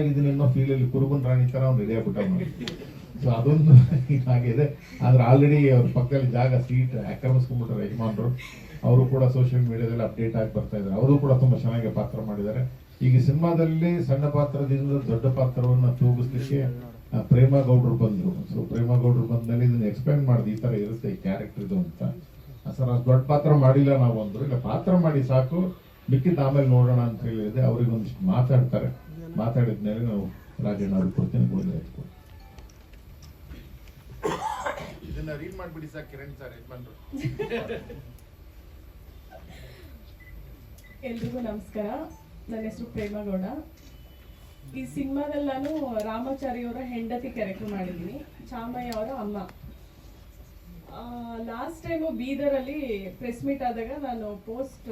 Feel ಫೀಲಲ್ಲಿ ಕುರುಬನ್ ರಾಣಿ ತರ ಒಂದು ready ಆಗ್ಬಿಟ್ಟ ಸೊ ಅದೊಂದು ಆಗಿದೆ ಆದ್ರೆ ಆಲ್ರೆಡಿ ಅವ್ರ ಪಕ್ಕದಲ್ಲಿ ಜಾಗ ಸೀಟ್ ಆಕ್ರಮಿಸ್ಕೊಂಡ್ಬಿಟ್ರೆ ಯಜಮಾನ್ರು. ಅವರು ಕೂಡ ಸೋಷಿಯಲ್ ಮೀಡಿಯಾದಲ್ಲಿ ಅಪ್ಡೇಟ್ ಆಗಿ ಬರ್ತಾ ಇದ್ದಾರೆ. ಅವರು ಕೂಡ ತುಂಬಾ ಚೆನ್ನಾಗಿ ಪಾತ್ರ ಮಾಡಿದ್ದಾರೆ. ಈಗ ಸಿನಿಮಾದಲ್ಲಿ ಸಣ್ಣ ಪಾತ್ರದಿಂದ ದೊಡ್ಡ ಪಾತ್ರವನ್ನ ತೂಗಿಸ್ಲಿಕ್ಕೆ ಪ್ರೇಮ ಗೌಡ್ರು ಬಂದ್ರು. ಸೊ ಪ್ರೇಮ ಗೌಡ್ರು ಬಂದ್ಮೇಲೆ ಇದನ್ನ ಎಕ್ಸ್ಪ್ಲೈನ್ ಮಾಡಿದೆ ಈ ಥರ ಇರುತ್ತೆ ಈ ಕ್ಯಾರೆಕ್ಟರ್ ಅಂತ. ಸರ್, ಅಷ್ಟು ದೊಡ್ಡ ಪಾತ್ರ ಮಾಡಿಲ್ಲ ನಾವು ಅಂದರು. ಇಲ್ಲ, ಪಾತ್ರ ಮಾಡಿ ಸಾಕು. ಮಿಕ್ಕಿದ್ದು ಆಮೇಲೆ ನೋಡೋಣ ಅಂತ ಹೇಳಿದೆ ಅವ್ರಿಗೆ ಒಂದಿಷ್ಟು ಮಾತಾಡ್ತಾರೆ. ಮಾತಾಡಿದ್ಮೇಲೆ ನಾವು ರಾಜಣ್ಣ ಅವ್ರಿಗೆ ಕೊಡ್ತೇನೆ ಎತ್ಕೊಡಿ ಇದನ್ನ ರೀಡ್ ಮಾಡ್ಬಿಡಿ ಸರ್ ಕಿರಣ್ ಸರ್ ಯಜಮಾನ್ರು. ಎಲ್ರಿಗೂ ನಮಸ್ಕಾರ. ನನ್ನ ಹೆಸರು ಪ್ರೇಮಗೌಡ ಈ ಸಿನಿಮಾದಲ್ಲಿ ನಾನು ರಾಮಾಚಾರಿ ಅವರ ಹೆಂಡತಿ ಕ್ಯಾರೆಕ್ಟರ್ ಮಾಡಿದ್ದೀನಿ. ಚಾಮಯ್ಯ ಅವರ ಅಮ್ಮ. ಲಾಸ್ಟ್ ಟೈಮು ಬೀದರಲ್ಲಿ ಪ್ರೆಸ್ ಮೀಟ್ ಆದಾಗ ನಾನು ಪೋಸ್ಟ್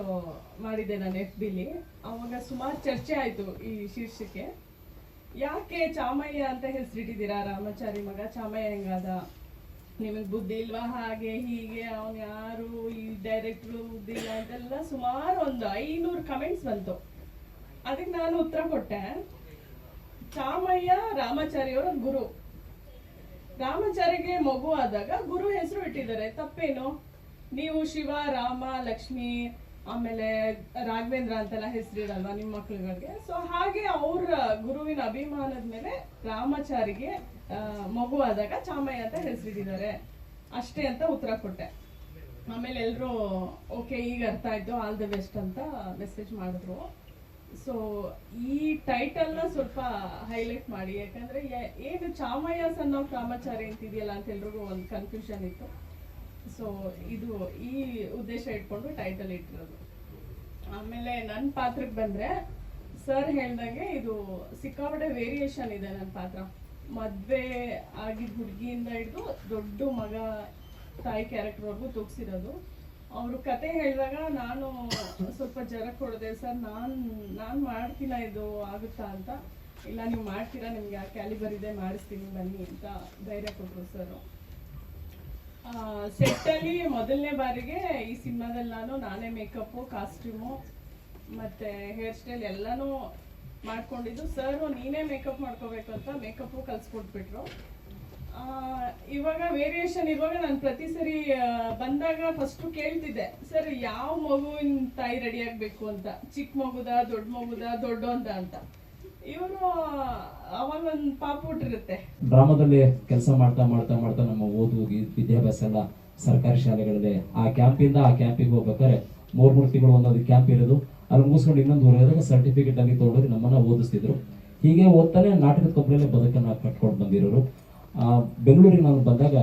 ಮಾಡಿದ್ದೆ ನಾನು ಎಫ್ ಬಿಲಿ ಅವಾಗ ಸುಮಾರು ಚರ್ಚೆ ಆಯಿತು ಈ ಶೀರ್ಷಿಕೆ. ಯಾಕೆ ಚಾಮಯ್ಯ ಅಂತ ಹೆಸರಿಟ್ಟಿದ್ದೀರಾ ರಾಮಾಚಾರಿ ಮಗ? ಚಾಮಯ್ಯ ಹೆಂಗಾದ? ನಿಮಗೆ ಬುದ್ಧಿ ಇಲ್ವಾ? ಹಾಗೆ, ಹೀಗೆ, ಅವನು ಯಾರು? ಈ ಡೈರೆಕ್ಟ್ರು ಬುದ್ಧಿ ಇಲ್ಲ ಅಂತೆಲ್ಲ ಸುಮಾರು ಒಂದು ಐನೂರು ಕಮೆಂಟ್ಸ್ ಬಂತು. ಅದಕ್ಕೆ ನಾನು ಉತ್ತರ ಕೊಟ್ಟೆ. ಚಾಮಯ್ಯ, ರಾಮಾಚಾರಿಯವರ ಗುರು. ರಾಮಾಚಾರ್ಯಗೆ ಮಗು ಆದಾಗ ಗುರು ಹೆಸರು ಇಟ್ಟಿದ್ದಾರೆ. ತಪ್ಪೇನು? ನೀವು ಶಿವ, ರಾಮ, ಲಕ್ಷ್ಮಿ, ಆಮೇಲೆ ರಾಘವೇಂದ್ರ ಅಂತೆಲ್ಲ ಹೆಸರಿಡಲ್ವಾ ನಿಮ್ಮ ಮಕ್ಳುಗಳಿಗೆ? ಸೊ ಹಾಗೆ ಅವ್ರ ಗುರುವಿನ ಅಭಿಮಾನದ ಮೇಲೆ ರಾಮಾಚಾರಿಗೆ ಮಗು ಆದಾಗ ಚಾಮಯ್ಯ ಅಂತ ಹೆಸರಿಟ್ಟಿದ್ದಾರೆ. ಅಷ್ಟೇ ಅಂತ ಉತ್ತರ ಕೊಟ್ಟೆ. ಆಮೇಲೆ ಎಲ್ಲರೂ ಓಕೆ, ಈಗ ಅರ್ಥ ಆಯ್ತು. ಆಲ್ ದ ಬೆಸ್ಟ್ ಅಂತ ಮೆಸೇಜ್ ಮಾಡಿದ್ರು. ಸೊ ಈ ಟೈಟಲ್ನ ಸ್ವಲ್ಪ ಹೈಲೈಟ್ ಮಾಡಿ. ಯಾಕಂದ್ರೆ ಏನು ಚಾಮಯ್ಯ ಸನ್ ಆಫ್ ರಾಮಾಚಾರಿ ಅಂತಿದೆಯಲ್ಲ ಅಂತ ಎಲ್ರಿಗೂ ಒಂದು ಕನ್ಫ್ಯೂಷನ್ ಇತ್ತು. ಸೊ ಇದು ಈ ಉದ್ದೇಶ ಇಟ್ಕೊಂಡು ಟೈಟಲ್ ಇಟ್ಟಿರೋದು. ಆಮೇಲೆ ನನ್ನ ಪಾತ್ರಕ್ಕೆ ಬಂದ್ರೆ ಸರ್ ಹೇಳ್ದಂಗೆ ಇದು ಸಿಕ್ಕಾಪಟ್ಟೆ ವೇರಿಯೇಷನ್ ಇದೆ ನನ್ನ ಪಾತ್ರ. ಮದ್ವೆ ಆಗಿದ್ದ ಹುಡುಗಿಯಿಂದ ಹಿಡಿದು ದೊಡ್ಡ ಮಗ ತಾಯಿ ಕ್ಯಾರೆಕ್ಟರ್ವರೆಗೂ ತೂಗ್ಸಿರೋದು ಅವರು ಕತೆ ಹೇಳಿದಾಗ ನಾನು ಸ್ವಲ್ಪ ಜರ ಕೊಡದೆ, ಸರ್, ನಾನು ನಾನು ಮಾಡ್ತೀನ ಇದು, ಆಗುತ್ತಾ ಅಂತ? ಇಲ್ಲ, ನೀವು ಮಾಡ್ತೀರಾ? ನಿಮ್ಗೆ ಆ ಕ್ಯಾಲಿಬರ್ ಇದೆ, ಮಾಡಿಸ್ತೀನಿ, ಬನ್ನಿ, ಅಂತ ಧೈರ್ಯ ಕೊಟ್ಟರು ಸರ್. ಸೆಟ್ಟಲ್ಲಿ ಮೊದಲನೇ ಬಾರಿಗೆ ಈ ಸಿನಿಮಾದಲ್ಲಿ ನಾನು, ನಾನೇ ಮೇಕಪ್ಪು ಕಾಸ್ಟ್ಯೂಮು ಮತ್ತೆ ಹೇರ್ ಸ್ಟೈಲ್ ಎಲ್ಲನೂ ಮಾಡ್ಕೊಂಡಿದ್ದು. ಸರ್, ನೀನೇ ಮೇಕಪ್ ಮಾಡ್ಕೋಬೇಕು ಅಂತ ಮೇಕಪ್ಪು ಕಲ್ಸ್ಕೊಟ್ಬಿಟ್ರು. ಇವಾಗ ವೇರಿಯೇಷನ್ ಇರುವಾಗ ನಾನು ಪ್ರತಿ ಸರಿ ಬಂದಾಗ ಫಸ್ಟ್ ಕೇಳ್ತಿದ್ದೆ, ಸರ್, ಯಾವ ಮಗುವಿನ ತಾಯಿ ರೆಡಿ ಆಗ್ಬೇಕು ಅಂತ? ಚಿಕ್ಕ ಮಗುದ, ದೊಡ್ಡ ಮಗುದ, ದೊಡ್ಡ ಅಂತ? ಇವರು, ಅವಾಗ ಒಂದು ಪಾಪ ಹುಟ್ಟಿರುತ್ತೆ. ಡ್ರಾಮಾದಲ್ಲಿ ಕೆಲಸ ಮಾಡ್ತಾ ಮಾಡ್ತಾ ಮಾಡ್ತಾ ನಮ್ಮ ಓದು ವಿದ್ಯಾಭ್ಯಾಸ ಎಲ್ಲ ಸರ್ಕಾರಿ ಶಾಲೆಗಳಲ್ಲಿ ಆ ಕ್ಯಾಂಪಿಂದ ಆ ಕ್ಯಾಂಪಿಗೆ ಹೋಗ್ಬೇಕಾದ್ರೆ ಮೂರ್, ಮೂರು ತಿಂಗಳು ಒಂದೊಂದು ಕ್ಯಾಂಪ್ ಇರೋದು. ಅಲ್ಲಿ ಮುಗಿಸ್ಕೊಂಡು ಇನ್ನೊಂದು ಹೊರಗೆ ಸರ್ಟಿಫಿಕೇಟ್ ಅಲ್ಲಿ ತಗೊಂಡೋಗಿ ನಮ್ಮನ್ನ ಓದಿಸ್ತಿದ್ರು. ಹೀಗೆ ಓದ್ತಾನೆ ನಾಟಕದ ಕಂಪ್ನಿಯಲ್ಲೇ ಬದುಕನ್ನ ಕಟ್ಕೊಂಡು ಬಂದಿರೋರು. ಬೆಂಗಳೂರಿಗೆ ನಾನು ಬಂದಾಗ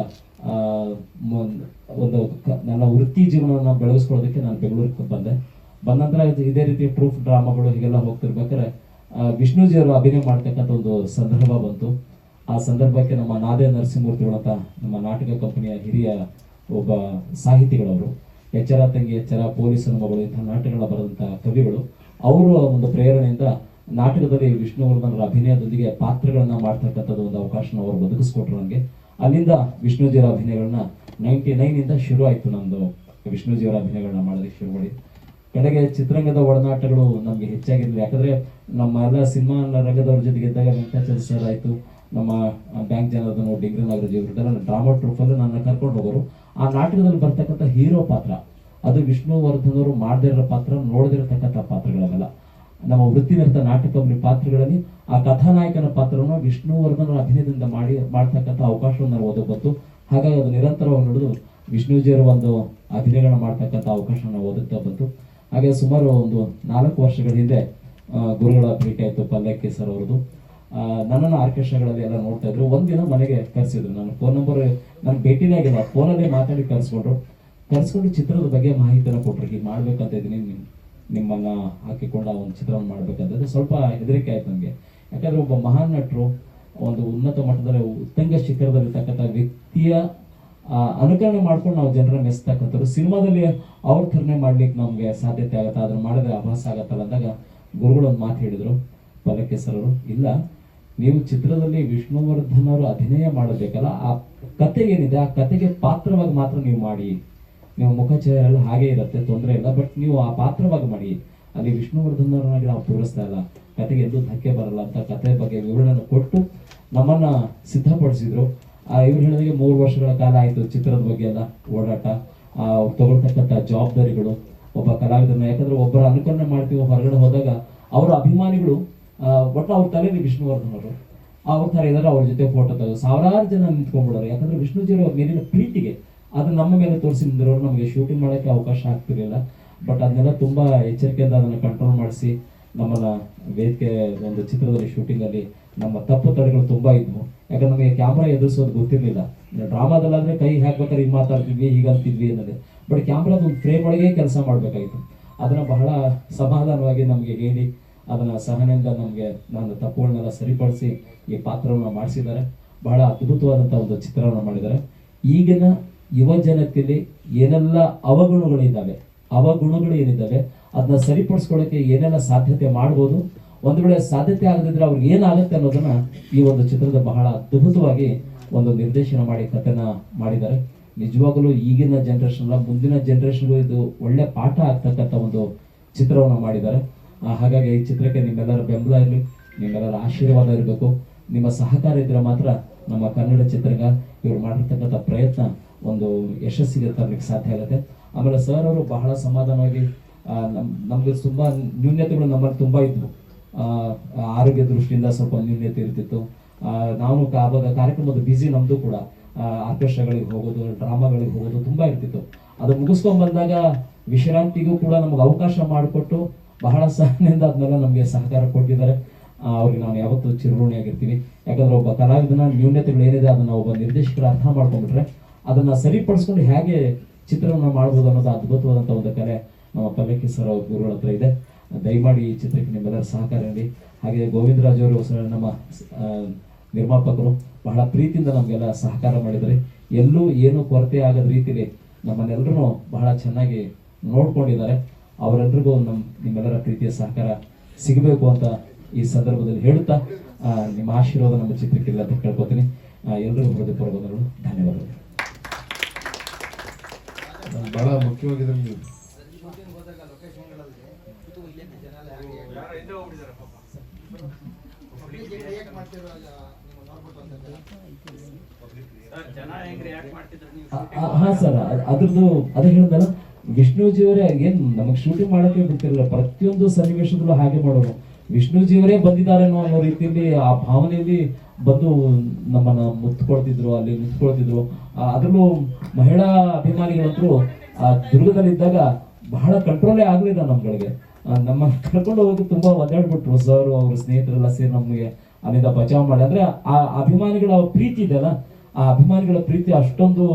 ಒಂದು ನನ್ನ ವೃತ್ತಿ ಜೀವನವನ್ನು ಬೆಳೆಸ್ಕೊಳ್ಳೋದಕ್ಕೆ ನಾನು ಬೆಂಗಳೂರಿಗೆ ಬಂದೆ. ಬಂದ ನಂತರ ಇದು- ರೀತಿ ಪ್ರೂಫ್ ಡ್ರಾಮಾಗಳು ಹೀಗೆಲ್ಲ ಹೋಗ್ತಿರ್ಬೇಕಾದ್ರೆ ವಿಷ್ಣುಜಿಯವರು ಅಭಿನಯ ಮಾಡ್ತಕ್ಕಂಥ ಒಂದು ಸಂದರ್ಭ ಬಂತು. ಆ ಸಂದರ್ಭಕ್ಕೆ ನಮ್ಮ ನಾದೇ ನರಸಿಂಹಮೂರ್ತಿಗಳು ಅಂತ ನಮ್ಮ ನಾಟಕ ಕಂಪನಿಯ ಹಿರಿಯ ಒಬ್ಬ ಸಾಹಿತಿಗಳವರು ಎಚ್ಚರ ತಂಗಿ ಎಚ್ಚರ ಪೊಲೀಸನ ಮಗಳು, ಇಂತಹ ನಾಟಕಗಳ ಬರೆದಂಥ ಕವಿಗಳು, ಅವರು ಒಂದು ಪ್ರೇರಣೆಯಿಂದ ನಾಟಕದಲ್ಲಿ ವಿಷ್ಣುವರ್ಧನರ ಅಭಿನಯದೊಂದಿಗೆ ಪಾತ್ರಗಳನ್ನ ಮಾಡ್ತಕ್ಕಂಥದ್ದು ಒಂದು ಅವಕಾಶನ ಅವರು ಬದುಕಿಸ್ಕೊಟ್ರು ನನಗೆ. ಅಲ್ಲಿಂದ ವಿಷ್ಣುಜಿಯವರ ಅಭಿನಯಗಳನ್ನ ನೈಂಟಿ ನೈನ್ ಇಂದ ಶುರು ಆಯ್ತು ನಂದು ವಿಷ್ಣುಜಿಯವರ ಅಭಿನಯಗಳನ್ನ ಮಾಡೋದಕ್ಕೆ ಶುರು ಮಾಡಿ ಕಡೆಗೆ ಚಿತ್ರರಂಗದ ಒಡನಾಟಗಳು ನಮಗೆ ಹೆಚ್ಚಾಗಿದ್ವು ಯಾಕಂದ್ರೆ ನಮ್ಮ ಎಲ್ಲ ಸಿನಿಮಾ ರಂಗದವ್ರ ಜೊತೆಗೆ ಇದ್ದಾಗ ವೆಂಕಟಾಚಲ ಸರ್ ಆಯಿತು, ನಮ್ಮ ಬ್ಯಾಂಕ್ ಜನರದನ್ನು ಡಿಗ್ರಿ ನಾಗರಾಜ್ ಇವರಿಗೆಲ್ಲ ಡ್ರಾಮಾ ಟ್ರೂಫಲ್ಲಿ ನನ್ನ ಕರ್ಕೊಂಡು ಹೋಗೋರು. ಆ ನಾಟಕದಲ್ಲಿ ಬರ್ತಕ್ಕಂಥ ಹೀರೋ ಪಾತ್ರ, ಅದು ವಿಷ್ಣುವರ್ಧನ್ ಅವರು ಮಾಡದೇ ಪಾತ್ರ, ನೋಡದಿರತಕ್ಕಂಥ ಪಾತ್ರಗಳವೆಲ್ಲ ನಮ್ಮ ವೃತ್ತಿನಿರತ ನಾಟಕ ಪಾತ್ರಗಳಲ್ಲಿ ಆ ಕಥಾನಾಯಕನ ಪಾತ್ರವನ್ನು ವಿಷ್ಣುವರ್ಧನ ಅಭಿನಯದಿಂದ ಮಾಡಿ, ಮಾಡ್ತಕ್ಕಂಥ ಅವಕಾಶವನ್ನು ನಾವು ಬಂತು ಹಾಗಾಗಿ ಅದು ನಿರಂತರವಾಗಿ ನಡೆದು ವಿಷ್ಣುಜಿಯವರ ಒಂದು ಅಭಿನಯಗಳನ್ನ ಮಾಡ್ತಕ್ಕಂಥ ಅವಕಾಶವನ್ನು ಓದುತ್ತಾ ಬಂತು ಹಾಗೆ ಸುಮಾರು ಒಂದು ನಾಲ್ಕು ವರ್ಷಗಳ ಹಿಂದೆ ಗುರುಗಳ ಭೇಟಿ ಆಯಿತು ಪಲ್ಲಕ್ಕಿ ಸರ್ ಅವ್ರದ್ದು ನನ್ನನ್ನು ಆರ್ಕೆಸ್ಟ್ರಾಗಳಲ್ಲಿ ಎಲ್ಲ ನೋಡ್ತಾ ಇದ್ರು. ಒಂದಿನ ಮನೆಗೆ ಕರೆಸಿದ್ರು ನಾನು ಫೋನ್ ನಂಬರ್ ನನ್ನ ಭೇಟಿನೇ ಆಗಿಲ್ಲ. ಫೋನಲ್ಲೇ ಮಾತಾಡಿ ಕರೆಸ್ಕೊಂಡ್ರು. ಕರೆಸ್ಕೊಂಡು ಚಿತ್ರದ ಬಗ್ಗೆ ಮಾಹಿತಿನ ಕೊಟ್ರು. ಹೀಗೆ ಮಾಡ್ಬೇಕಂತ ಇದ್ದೀನಿ. ನಿಮ್ಮನ್ನ ಹಾಕಿಕೊಂಡ ಒಂದು ಚಿತ್ರವನ್ನು ಮಾಡ್ಬೇಕಂತಂದ್ರೆ ಸ್ವಲ್ಪ ಹೆದರಿಕೆ ಆಯ್ತು ನನಗೆ. ಯಾಕಂದ್ರೆ ಒಬ್ಬ ಮಹಾನ್ ನಟರು, ಒಂದು ಉನ್ನತ ಮಟ್ಟದಲ್ಲಿ, ಉತ್ತಂಗ ಶಿಖರದಲ್ಲಿರ್ತಕ್ಕಂಥ ವ್ಯಕ್ತಿಯ ಅನುಕರಣೆ ಮಾಡ್ಕೊಂಡು ನಾವು ಜನರ ಮೆಸ್ತಕ್ಕಂಥವ್ರು ಸಿನಿಮಾದಲ್ಲಿ ಅವ್ರ ಥರನೇ ಮಾಡ್ಲಿಕ್ಕೆ ನಮಗೆ ಸಾಧ್ಯತೆ ಆಗುತ್ತೆ ಅದನ್ನು ಮಾಡಿದ್ರೆ ಅಭಾಸ ಆಗತ್ತಲ್ಲ ಅಂದಾಗ ಗುರುಗಳು ಒಂದು ಮಾತು ಹೇಳಿದರು ಪಲ್ಲಕ್ಕಿ ಅವರು ಇಲ್ಲ, ನೀವು ಚಿತ್ರದಲ್ಲಿ ವಿಷ್ಣುವರ್ಧನ್ ಅವರು ಅಭಿನಯ ಮಾಡಬೇಕಲ್ಲ, ಆ ಕತೆ ಏನಿದೆ ಆ ಕತೆಗೆ ಪಾತ್ರವಾಗಿ ಮಾತ್ರ ನೀವು ಮಾಡಿ. ನೀವು ಮುಖಚರ್ಯ ಎಲ್ಲ ಹಾಗೆ ಇರುತ್ತೆ ತೊಂದರೆ ಇಲ್ಲ. ಬಟ್ ನೀವು ಆ ಪಾತ್ರವಾಗಿ ಮಾಡಿ. ಅಲ್ಲಿ ವಿಷ್ಣುವರ್ಧನ್ ಅವ್ರನ್ನಾಗಿ ನಾವು ತೋರಿಸ್ತಾ ಇಲ್ಲ. ಕತೆಗೆ ಎಲ್ಲೂ ಧಕ್ಕೆ ಬರಲ್ಲ ಅಂತ ಕತೆ ಬಗ್ಗೆ ವಿವರಣೆ ಕೊಟ್ಟು ನಮ್ಮನ್ನ ಸಿದ್ಧಪಡಿಸಿದ್ರು. ಆ, ಇವ್ರು ಹೇಳಿದಾಗೆ ಮೂರು ವರ್ಷಗಳ ಕಾಲ ಆಯಿತು ಚಿತ್ರದ ಬಗ್ಗೆ ಎಲ್ಲ ಓಡಾಟ. ತಗೊಳ್ತಕ್ಕಂಥ ಜವಾಬ್ದಾರಿಗಳು ಒಬ್ಬ ಕಲಾವಿದರನ್ನ ಯಾಕಂದ್ರೆ ಒಬ್ಬರ ಅನುಕರಣೆ ಮಾಡ್ತೀವಿ ಹೊರಗಡೆ ಹೋದಾಗ ಅವರ ಅಭಿಮಾನಿಗಳು ಒಟ್ಟು ಅವ್ರ ತಲೆಯಲ್ಲಿ ವಿಷ್ಣುವರ್ಧನ್ ಅವರು ಥರ ಇದಾರೆ ಅವ್ರ ಜೊತೆ ಫೋಟೋ ತಗೋ ಸಾವಿರಾರು ಜನ ನಿಂತ್ಕೊಂಡ್ಬಿಡೋರು. ಯಾಕಂದ್ರೆ ವಿಷ್ಣುಜಿಯವರು ಮೇಲಿನ ಪ್ರೀತಿಗೆ ಅದು ನಮ್ಮ ಮೇಲೆ ತೋರಿಸಿ ನಿಂದಿರೋರು ನಮಗೆ ಶೂಟಿಂಗ್ ಮಾಡೋಕ್ಕೆ ಅವಕಾಶ ಆಗ್ತಿರಲಿಲ್ಲ. ಬಟ್ ಅದನ್ನೆಲ್ಲ ತುಂಬ ಎಚ್ಚರಿಕೆಯಿಂದ ಅದನ್ನು ಕಂಟ್ರೋಲ್ ಮಾಡಿಸಿ ನಮ್ಮನ್ನ ವೇದಿಕೆ ಒಂದು ಚಿತ್ರದಲ್ಲಿ ಶೂಟಿಂಗಲ್ಲಿ ನಮ್ಮ ತಪ್ಪು ತಡೆಗಳು ತುಂಬ ಇದ್ವು. ಯಾಕಂದ್ರೆ ನಮಗೆ ಕ್ಯಾಮ್ರಾ ಎದುರಿಸೋದು ಗೊತ್ತಿರಲಿಲ್ಲ. ಡ್ರಾಮಾದಲ್ಲಾದರೆ ಕೈ ಹಾಕ್ಬೇಕಾದ್ರೆ ಹಿಂಗ್ ಮಾತಾಡ್ತಿದ್ವಿ ಹೀಗಂತಿದ್ವಿ ಅನ್ನೋದೇ. ಬಟ್ ಕ್ಯಾಮ್ರಾದ ಒಂದು ಫ್ರೇಮ್ ಒಳಗೆ ಕೆಲಸ ಮಾಡಬೇಕಾಗಿತ್ತು. ಅದನ್ನ ಬಹಳ ಸಮಾಧಾನವಾಗಿ ನಮಗೆ ಹೇಳಿ, ಅದನ್ನ ಸಹನೆಯಿಂದ ನಮಗೆ ನನ್ನ ತಪ್ಪುಗಳನ್ನೆಲ್ಲ ಸರಿಪಡಿಸಿ ಈ ಪಾತ್ರವನ್ನು ಮಾಡಿಸಿದ್ದಾರೆ. ಬಹಳ ಅದ್ಭುತವಾದಂಥ ಒಂದು ಚಿತ್ರವನ್ನು ಮಾಡಿದ್ದಾರೆ. ಈಗಿನ ಯುವ ಜನತೆಯಲ್ಲಿ ಏನೆಲ್ಲ ಅವಗುಣಗಳಿದ್ದಾವೆ ಅವಗುಣಗಳು ಏನಿದ್ದಾವೆ ಅದನ್ನ ಸರಿಪಡಿಸ್ಕೊಳ್ಳೋಕೆ ಏನೆಲ್ಲ ಸಾಧ್ಯತೆ ಮಾಡ್ಬೋದು? ಒಂದು ವೇಳೆ ಸಾಧ್ಯತೆ ಆಗದಿದ್ರೆ ಅವ್ರಿಗೆ ಏನಾಗುತ್ತೆ ಅನ್ನೋದನ್ನ ಈ ಒಂದು ಚಿತ್ರದ ಬಹಳ ಅದ್ಭುತವಾಗಿ ಒಂದು ನಿರ್ದೇಶನ ಮಾಡಿ ಕಥೆನ ಮಾಡಿದ್ದಾರೆ. ನಿಜವಾಗಲೂ ಈಗಿನ ಜನರೇಷನ್ ಮುಂದಿನ ಜನರೇಷನ್ಗೂ ಇದು ಒಳ್ಳೆ ಪಾಠ ಆಗ್ತಕ್ಕಂಥ ಒಂದು ಚಿತ್ರವನ್ನು ಮಾಡಿದ್ದಾರೆ. ಹಾಗಾಗಿ ಈ ಚಿತ್ರಕ್ಕೆ ನಿಮ್ಮೆಲ್ಲರ ಬೆಂಬಲ ಇರಲಿ, ನಿಮ್ಮೆಲ್ಲರ ಆಶೀರ್ವಾದ ಇರಬೇಕು. ನಿಮ್ಮ ಸಹಕಾರ ಇದ್ರೆ ಮಾತ್ರ ನಮ್ಮ ಕನ್ನಡ ಚಿತ್ರಗ ಇವ್ರು ಮಾಡಿರ್ತಕ್ಕಂಥ ಪ್ರಯತ್ನ ಒಂದು ಯಶಸ್ಸಿಗೆ ತರಲಿಕ್ಕೆ ಸಾಧ್ಯ ಆಗುತ್ತೆ. ಆಮೇಲೆ ಸರ್ ಅವರು ಬಹಳ ಸಮಾಧಾನವಾಗಿ ನಮಗೆ ನಮ್, ನಮ್ಗೆ ತುಂಬಾ ನ್ಯೂನ್ಯತೆಗಳು ನಮ್ಮಲ್ಲಿ ತುಂಬಾ ಇದ್ವು. ಆರೋಗ್ಯ ದೃಷ್ಟಿಯಿಂದ ಸ್ವಲ್ಪ ನ್ಯೂನ್ಯತೆ ಇರ್ತಿತ್ತು. ನಾವು ಆವಾಗ ಕಾರ್ಯಕ್ರಮದ ಬ್ಯುಸಿ ನಮ್ದು ಕೂಡ. ಆರ್ಕೆಸ್ಟ್ರಾಗಳಿಗೆ ಹೋಗೋದು, ಡ್ರಾಮಾಗಳಿಗೆ ಹೋಗೋದು ತುಂಬಾ ಇರ್ತಿತ್ತು. ಅದು ಮುಗಿಸ್ಕೊಂಡ್ ಬಂದಾಗ ವಿಶ್ರಾಂತಿಗೂ ಕೂಡ ನಮಗೆ ಅವಕಾಶ ಮಾಡಿಕೊಟ್ಟು ಬಹಳ ಸಹನೆಯಿಂದ ಅದನ್ನೆಲ್ಲ ನಮಗೆ ಸಹಕಾರ ಕೊಟ್ಟಿದ್ದಾರೆ. ಅವ್ರಿಗೆ ನಾವು ಯಾವತ್ತೂ ಚಿರಋಣಿಯಾಗಿರ್ತೀವಿ ಯಾಕಂದ್ರೆ ಒಬ್ಬ ಕಲಾವಿದನ ನ್ಯೂನ್ಯತೆಗಳು ಏನಿದೆ ಅದನ್ನ ಒಬ್ಬ ನಿರ್ದೇಶಕರು ಅರ್ಥ ಮಾಡ್ಕೊಂಡ್ಬಿಟ್ರೆ ಅದನ್ನ ಸರಿಪಡಿಸ್ಕೊಂಡು ಹೇಗೆ ಚಿತ್ರವನ್ನು ಮಾಡ್ಬೋದು ಅನ್ನೋದು ಅದ್ಭುತವಾದಂಥ ಒಂದು ಕಲೆ ನಮ್ಮ ಪಲ್ಲಕ್ಕಿ ಸರ್ ಅವ್ರ ಗುರುಗಳ ಹತ್ರ ಇದೆ. ದಯಮಾಡಿ ಈ ಚಿತ್ರಕ್ಕೆ ನಿಮ್ಮೆಲ್ಲರ ಸಹಕಾರ ನೀಡಿ. ಹಾಗೆ ಗೋವಿಂದರಾಜ್ ಅವರು ನಮ್ಮ ನಿರ್ಮಾಪಕರು ಬಹಳ ಪ್ರೀತಿಯಿಂದ ನಮಗೆಲ್ಲ ಸಹಕಾರ ಮಾಡಿದ್ದಾರೆ. ಎಲ್ಲೂ ಏನು ಕೊರತೆ ಆಗದ ರೀತಿಲಿ ನಮ್ಮನ್ನೆಲ್ಲರೂ ಬಹಳ ಚೆನ್ನಾಗಿ ನೋಡ್ಕೊಂಡಿದ್ದಾರೆ. ಅವರೆಲ್ಲರಿಗೂ ನಮ್ಮ ನಿಮ್ಮೆಲ್ಲರ ಪ್ರೀತಿಯ ಸಹಕಾರ ಸಿಗಬೇಕು ಅಂತ ಈ ಸಂದರ್ಭದಲ್ಲಿ ಹೇಳುತ್ತಾ ನಿಮ್ಮ ಆಶೀರ್ವಾದ ನಮ್ಮ ಚಿತ್ರಕ್ಕಿಲ್ಲ ಅಂತ ಕೇಳ್ಕೊತೀನಿ. ಎಲ್ಲರಿಗೂ ಹೃದಯಪೂರ್ವಕಗಳು ಧನ್ಯವಾದಗಳು. ಬಹಳ ಮುಖ್ಯವಾಗಿ ನಮಗೆ ಹಾ ಸರ್ ಅದ್ರದ್ದು ಅದೇ ಹೇಳಿದ ವಿಷ್ಣುಜಿಯವರೇ ಏನ್ ನಮಗ್ ಶೂಟಿಂಗ್ ಮಾಡಕ್ಕೆ ಬಿಡ್ತಿರಲಿಲ್ಲ, ಪ್ರತಿಯೊಂದು ಸನ್ನಿವೇಶದಲ್ಲೂ ಹಾಗೆ ಮಾಡೋರು. ವಿಷ್ಣುಜಿಯವರೇ ಬಂದಿದ್ದಾರೆ ಅನ್ನೋ ರೀತಿಯಲ್ಲಿ ಆ ಭಾವನೆಯಲ್ಲಿ ಬಂದು ನಮ್ಮನ್ನ ಮುತ್ಕೊಳ್ತಿದ್ರು, ಅಲ್ಲಿ ನಿಂತ್ಕೊಳ್ತಿದ್ರು ಅದರಲ್ಲೂ ಮಹಿಳಾ ಅಭಿಮಾನಿಗಳಂತರೂ ಆ, ದುರ್ಗದಲ್ಲಿದ್ದಾಗ ಬಹಳ ಕಂಟ್ರೋಲೇ ಆಗ್ಲಿಲ್ಲ ನಮ್ಗಳಿಗೆ. ನಮ್ಮ ಕರ್ಕೊಂಡು ಹೋಗಿ ತುಂಬಾ ಒದ್ದಾಡ್ಬಿಟ್ರು. ಸರ್, ಅವ್ರ ಸ್ನೇಹಿತರೆಲ್ಲ ಸೇರಿ ನಮಗೆ ಅಲ್ಲಿಂದ ಬಚಾವ್ ಮಾಡಿ. ಅಂದ್ರೆ ಆ ಅಭಿಮಾನಿಗಳ ಪ್ರೀತಿ ಇದೆಯಲ್ಲ, ಆ ಅಭಿಮಾನಿಗಳ ಪ್ರೀತಿ ಅಷ್ಟೊಂದು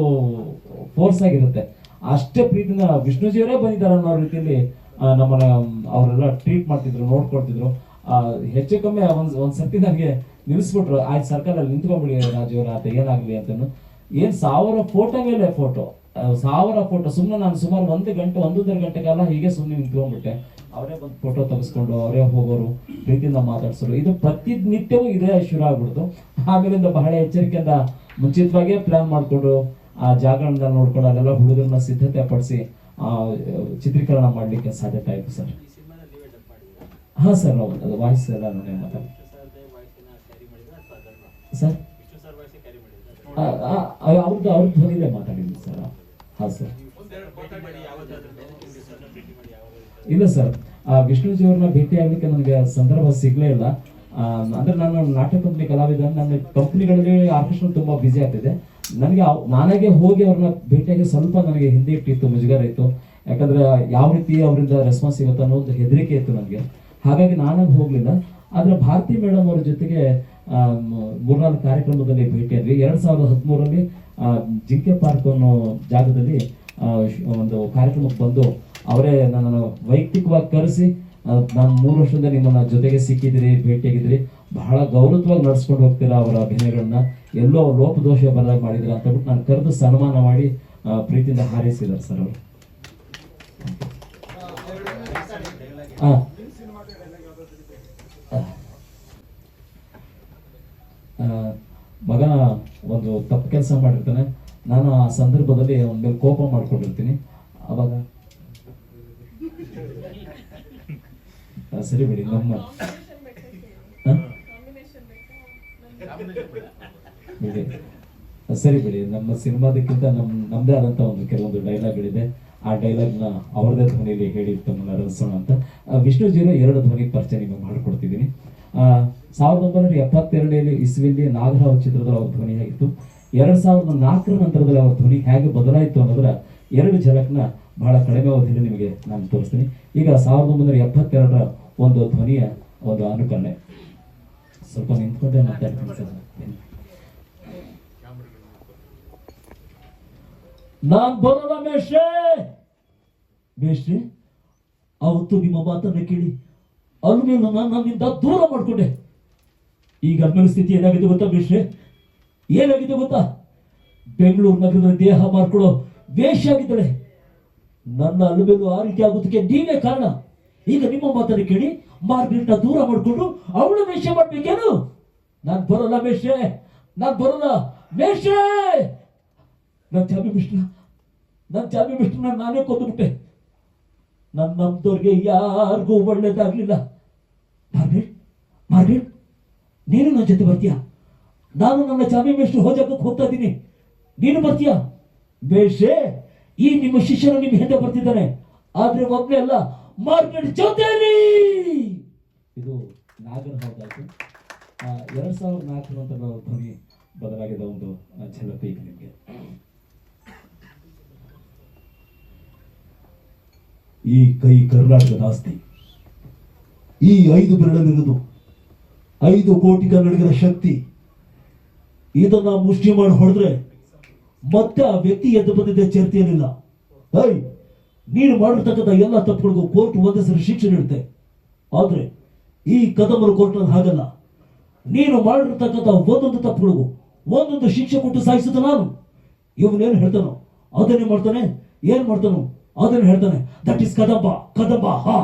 ಫೋರ್ಸ್ ಆಗಿರುತ್ತೆ. ಅಷ್ಟೇ ಪ್ರೀತಿನ ವಿಷ್ಣುಜಿಯವರೇ ಬಂದಿದ್ದಾರೆ ಅನ್ನೋ ರೀತಿಯಲ್ಲಿ ನಮ್ಮನ್ನ ಅವರೆಲ್ಲ ಟ್ರೀಟ್ ಮಾಡ್ತಿದ್ರು, ನೋಡ್ಕೊಳ್ತಿದ್ರು. ಹೆಚ್ಚು ಕಮ್ಮಿ ಒಂದ್ ಒಂದ್ ಸರ್ತಿ ನನಗೆ ನಿಲ್ಲಿಸ್ಬಿಟ್ರು. ಆಯ್ತು, ಸರ್ಕಲಲ್ಲಿ ನಿಂತ್ಕೊಂಡ್ಬಿಡಿ ರಾಜೀವ್ರ ಆತ ಏನಾಗ್ಲಿ ಅಂತನು ಏನ್ ಸಾವಿರ ಫೋಟೋ ಮೇಲೆ ಫೋಟೋ ಸಾವಿರ ಫೋಟೋ ಸುಮ್ಮನೆ ನಾನು ಸುಮಾರು ಒಂದು ಗಂಟೆ, ಒಂದೂವರೆ ಗಂಟೆ ಕಾಲ ಹೀಗೆ ಸುಮ್ಮನೆ ನಿಂತ್ಕೊಂಡ್ಬಿಟ್ಟೆ. ಅವರೇ ಬಂದು ಫೋಟೋ ತೆಗೆಸ್ಕೊಂಡು, ಅವರೇ ಹೋಗೋರು, ಪ್ರೀತಿಯಿಂದ ಮಾತಾಡ್ಸೋರು. ಇದು ಪ್ರತಿನಿತ್ಯವೂ ಇದೇ ಶುರು ಆಗ್ಬಿಡ್ತು. ಆಮೇಲಿಂದ ಬಹಳ ಎಚ್ಚರಿಕೆಯಿಂದ ಮುಂಚಿತವಾಗೇ ಪ್ಲಾನ್ ಮಾಡಿಕೊಂಡು, ಆ ಜಾಗಗಳನ್ನ ನೋಡ್ಕೊಂಡು, ಅಲ್ಲೆಲ್ಲ ಹುಡುಗರನ್ನ ಸಿದ್ಧತೆ ಪಡಿಸಿ ಚಿತ್ರೀಕರಣ ಮಾಡಲಿಕ್ಕೆ ಸಾಧ್ಯತೆ ಆಯಿತು ಸರ್ ಈ ಸಿನಿಮಾದಲ್ಲಿ ನೀವೇ ಡಬ್ ಮಾಡಿದ್ದೀರಾ ಹಾಂ ಸರ್? ಅದು ವಾಯ್ಸ್ ಎಲ್ಲ ನಾನೇ ಮಾತಾಡಿ ವಿಷ್ಣು ಸರ್ದೇ ವಾಯ್ಸಿನ ಕ್ಯಾರಿ ಮಾಡಿದ್ರೆ ಅಥವಾ ಅದನ್ನ ಸರ್ ಅವ್ರದ್ದು ಅವ್ರ ಧ್ವನಿಲೇ ಮಾತಾಡಿದ್ದೀನಿ ಸರ್ ಹಾಂ, ಸರ್. ಇಲ್ಲ ಸರ್, ಆ ವಿಷ್ಣುಜಿಯವ್ರನ್ನ ಭೇಟಿ ಆಗ್ಲಿಕ್ಕೆ ನನಗೆ ಸಂದರ್ಭ ಸಿಗ್ಲೇ ಇಲ್ಲ. ಅಂದ್ರೆ ನಾನು ನಾಟ್ಯ ಕಂಪ್ನಿ ಕಲಾವಿದ ನನ್ನ ಕಂಪ್ನಿಗಳಲ್ಲಿ ಆರ್ಕೆಸ್ಟ್ರಾ ತುಂಬಾ ಬ್ಯುಸಿ ಆಗ್ತಿದೆ. ನನಗೆ ನಾನಾಗೆ ಹೋಗಿ ಅವ್ರನ್ನ ಭೇಟಿಯಾಗಿ ಸ್ವಲ್ಪ ನನಗೆ ಹಿಂದೆ ಇಟ್ಟಿತ್ತು, ಮುಜುಗರ ಇತ್ತು. ಯಾಕಂದ್ರೆ ಯಾವ ರೀತಿ ಅವರಿಂದ ರೆಸ್ಪಾನ್ಸ್ ಸಿಗುತ್ತೆ ಅನ್ನೋ ಒಂದು ಹೆದರಿಕೆ ಇತ್ತು ನನಗೆ. ಹಾಗಾಗಿ ನಾನಾಗಿ ಹೋಗ್ಲಿಲ್ಲ. ಆದ್ರೆ ಭಾರತಿ ಮೇಡಮ್ ಅವರ ಜೊತೆಗೆ ಮೂರ್ನಾಲ್ಕು ಕಾರ್ಯಕ್ರಮದಲ್ಲಿ ಭೇಟಿಯಾದ್ವಿ ಎರಡ್ ಸಾವಿರದ ಹದಿಮೂರರಲ್ಲಿ ಜಿಂಕೆ ಪಾರ್ಕ್ ಅನ್ನೋ ಜಾಗದಲ್ಲಿ ಒಂದು ಕಾರ್ಯಕ್ರಮಕ್ಕೆ ಬಂದು ಅವರೇ ನನ್ನನ್ನು ವೈಯಕ್ತಿಕವಾಗಿ ಕರೆಸಿ ನಾನು ಮೂರು ವರ್ಷದಿಂದ ನಿಮ್ಮನ್ನ ಜೊತೆಗೆ ಸಿಕ್ಕಿದಿರಿ ಭೇಟಿಯಾಗಿದ್ರಿ ಬಹಳ ಗೌರವವಾಗಿ ನಡ್ಸ್ಕೊಂಡು ಹೋಗ್ತೀರಾ ಅವರ ಅಭಿನಯಗಳನ್ನ. ಎಲ್ಲೋ ಲೋಪದೋಷ ಬರದಾಗ ಮಾಡಿದ್ರ ಅಂತ ಬಿಟ್ಟು ನಾನು ಕರೆದು ಸನ್ಮಾನ ಮಾಡಿ ಪ್ರೀತಿಯಿಂದ ಹಾರೈಸಿದ್ದಾರೆ ಸರ್ ಅವರು. ಹಾ ಆ, ಮಗ ಒಂದು ತಪ್ಪು ಕೆಲಸ ಮಾಡಿರ್ತಾನೆ. ನಾನು ಆ ಸಂದರ್ಭದಲ್ಲಿ ಅವನ ಮೇಲೆ ಕೋಪ ಮಾಡ್ಕೊಂಡಿರ್ತೀನಿ. ಅವಾಗ ಸರಿ ಬಿಡಿ ನಮ್ಮ ಸರಿ ಬಿಡಿ ನಮ್ಮ ಸಿನಿಮಾದಕ್ಕಿಂತ ನಮ್ ನಮ್ದೇ ಆದಂತ ಒಂದು ಕೆಲವೊಂದು ಡೈಲಾಗ್ ಡೈಲಾಗ್ಗಳಿದೆ. ಆ ಡೈಲಾಗ್ನ ಅವ್ರದೇ ಧ್ವನಿಯಲ್ಲಿ ಹೇಳಿ ತಮ್ಮನ್ನ ರಚಿಸೋಣ ಅಂತ. ಆ, ವಿಷ್ಣುಜಿರೋ ಎರಡು ಧ್ವನಿ ಪರಿಚಯ ನಿಮಗೆ ಮಾಡಿಕೊಡ್ತಿದ್ದೀನಿ. ಆ, ಸಾವಿರದ ಒಂಬೈನೂರ ಎಪ್ಪತ್ತೆರಡರಲ್ಲಿ ಇಸ್ವಿಲಿ ನಾಗರಾವ್ ಚಿತ್ರದಲ್ಲಿ ಅವ್ರ ಧ್ವನಿ ಹೇಗಿತ್ತು ಎರಡ್ ಸಾವಿರದ ನಾಲ್ಕರ ನಂತರದಲ್ಲಿ ಅವ್ರ ಧ್ವನಿ ಹೇಗೆ ಬದಲಾಯಿತು ಅನ್ನೋದ್ರ ಎರಡು ಝಲಕ್ನ ಬಹಳ ಕಡಿಮೆ ಅವಧಿಯಲ್ಲಿ ನಿಮಗೆ ನಾನು ತೋರಿಸ್ತೀನಿ. ಈಗ ಸಾವಿರದ ಒಂಬೈನೂರ ಎಪ್ಪತ್ತೆರಡರ ಒಂದು ಧ್ವನಿಯ ಒಂದು ಅನುಕರಣೆ. ಸ್ವಲ್ಪ ನಿಂತ್ಕೊಂಡೆ ಮಾತಾಡ್ತೀನಿ ಸರ್. ನಾನ್ ಬರೋಣ ಮೇಷ್ಟ್ರೆ? ಮೇಷ್ಟ್ರೆ, ಅವತ್ತು ನಿಮ್ಮ ಮಾತನ್ನ ಕೇಳಿ ಅಲ್ಲಿ ನಾನು ನನ್ನಿಂದ ದೂರ ಮಾಡ್ಕೊಂಡೆ. ಈಗ ಅಲ್ಮೇಲೆ ಸ್ಥಿತಿ ಏನಾಗಿದೆ ಗೊತ್ತಾ ಮಿಶ್ರೆ ಏನಾಗಿದೆ ಗೊತ್ತಾ? ಬೆಂಗಳೂರು ನಗರದ ದೇಹ ಮಾರ್ಕೊಳ್ಳೋ ವೇಷ ಆಗಿದ್ದಾಳೆ. ನನ್ನ ಅಲುಬೆಲು ಆ ರೀತಿ ಆಗೋದಕ್ಕೆ ನೀವೇ ಕಾರಣ. ಈಗ ನಿಮ್ಮ ಮಾತನ್ನು ಕೇಳಿ ಮಾರ್ಗ್ರೆಟ್ನ ದೂರ ಮಾಡಿಕೊಂಡು ಅವಳು ವೇಷ ಮಾಡ್ಬೇಕೇನು? ನಾನ್ ಬರೋಲ್ಲ ಮೇಷೆ ನಾನ್ ಬರೋಲ್ಲ ಮೇಷೆ ನನ್ನ ಚಾಬಿ ಮಿಶ್ರ ನನ್ನ ಚಾಬಿ ಮಿಶ್ರನ ನಾನೇ ಕೊಂದುಬಿಟ್ಟೆ ನನ್ನ ನಮ್ದವ್ರಿಗೆ ಯಾರಿಗೂ ಒಳ್ಳೇದಾಗ್ಲಿಲ್ಲ. ಮಾರ್ಗ್ರೆಟ್ ಮಾರ್ಗರೇಟ್ ನೀನು ನನ್ನ ಜೊತೆ ಬರ್ತೀಯ? ನಾನು ನನ್ನ ಚಾಮಿ ಮಿಶ್ರ ಹೋಜಕ್ಕೆ ಹೋಗ್ತಾ ಇದ್ದೀನಿ. ನೀನು ಬರ್ತೀಯ? ಬೇಷೆ ಈ ನಿಮ್ಮ ಶಿಷ್ಯನು ನಿಮ್ಮ ಹಿಂದೆ ಬರ್ತಿದ್ದಾನೆ. ಆದ್ರೆ ಒಬ್ಬನೇ ಅಲ್ಲ ಮಾರ್ಕೆಟ್ ಜೊತೆಯಲ್ಲಿ! ಇದು ನಾಗನ ಹೌದಾಯ್ತು ಎರಡ್ ಸಾವಿರದ ನಾಲ್ಕರ ನಂತರ ಧ್ವನಿ ಬದಲಾಗಿದ ಒಂದು ಆ, ಇದೆ ನಿಮಗೆ. ಈ ಕೈ ಕರ್ನಾಟಕದ ಆಸ್ತಿ. ಈ ಐದು ಬೆರಳಲ್ಲಿರುವುದು ಐದು ಕೋಟಿ ಕನ್ನಡಿಗರ ಶಕ್ತಿ. ಇದನ್ನ ಮುಷ್ಟಿ ಮಾಡಿ ಹೊಡೆದ್ರೆ ಮತ್ತೆ ಆ ವ್ಯಕ್ತಿ ಎದ್ದು ಬಂದಿದ್ದೆ ಚರ್ಚೆಯಲ್ಲಿಲ್ಲ ಐ ನೀನು ಮಾಡಿರ್ತಕ್ಕಂಥ ಎಲ್ಲ ತಪ್ಪುಗಳಿಗೂ ಕೋರ್ಟ್ ಒಂದೇ ಸರಿ ಶಿಕ್ಷೆ ನೀಡುತ್ತೆ. ಆದ್ರೆ ಈ ಕದಮರು ಕೋರ್ಟ್ನಲ್ಲಿ ಹಾಗಲ್ಲ. ನೀನು ಮಾಡಿರ್ತಕ್ಕಂಥ ಒಂದೊಂದು ತಪ್ಪುಗಳಿಗೂ ಒಂದೊಂದು ಶಿಕ್ಷೆ ಕೊಟ್ಟು ಸಾಯಿಸುತ್ತ ನಾನು. ಇವನೇನು ಹೇಳ್ತಾನೋ ಅದನ್ನೇ ಮಾಡ್ತಾನೆ, ಏನ್ ಮಾಡ್ತಾನೋ ಅದನ್ನ ಹೇಳ್ತಾನೆ. ದಟ್ ಇಸ್ ಕದಂಬ ಕದಂಬ, ಹಾ.